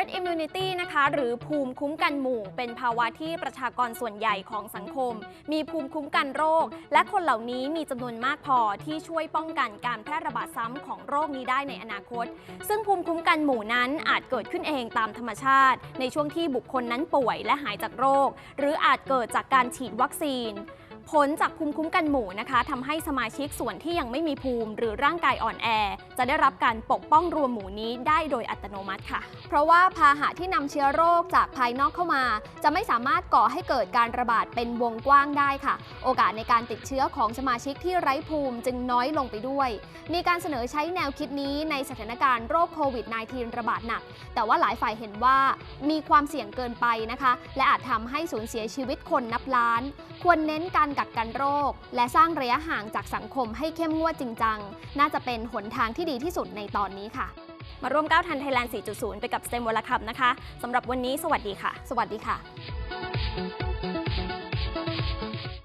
หรือภูมิคุ้มกันหมู่ เป็นภาวะที่ประชากรส่วนใหญ่ของสังคม มีภูมิคุ้มกันโรค และคนเหล่านี้มีจำนวนมากพอที่ช่วยป้องกันการแพร่ระบาดซ้ำของโรคนี้ได้ในอนาคต ซึ่งภูมิคุ้มกันหมู่นั้นอาจเกิดขึ้นเองตามธรรมชาติ ในช่วงที่บุคคลนั้นป่วยและหายจากโรค หรืออาจเกิดจากการฉีดวัคซีน ผลจากภูมิคุ้มกันหมู่นะคะทำให้สมาชิกส่วนที่ยังไม่มีภูมิ หรือร่างกายอ่อนแอ จะได้รับการปกป้องรวมหมู่นี้ได้โดยอัตโนมัติค่ะ เพราะว่าพาหะที่นำเชื้อโรคจากภายนอกเข้ามา จะไม่สามารถก่อให้เกิดการระบาดเป็นวงกว้างได้ค่ะ โอกาสในการติดเชื้อของสมาชิกที่ไร้ภูมิจึงน้อยลงไปด้วย มีการเสนอใช้แนวคิดนี้ในสถานการณ์โรคโควิด -19 ระบาดหนัก แต่ว่าหลายฝ่ายเห็นว่ามีความเสี่ยงเกินไปนะคะ และอาจทำให้สูญเสียชีวิตคนนับล้าน ควรเน้นการกักกันโรค และสร้างระยะห่างจากสังคมให้เข้มงวดจริงจัง น่าจะเป็นหนทางที่ดีที่สุดในตอนนี้ค่ะ มาร่วมก้าวทันไทยแลนด์ 4.0 ไปกับ STEM วลคับนะคะสำหรับวันนี้สวัสดีค่ะ สวัสดีค่ะ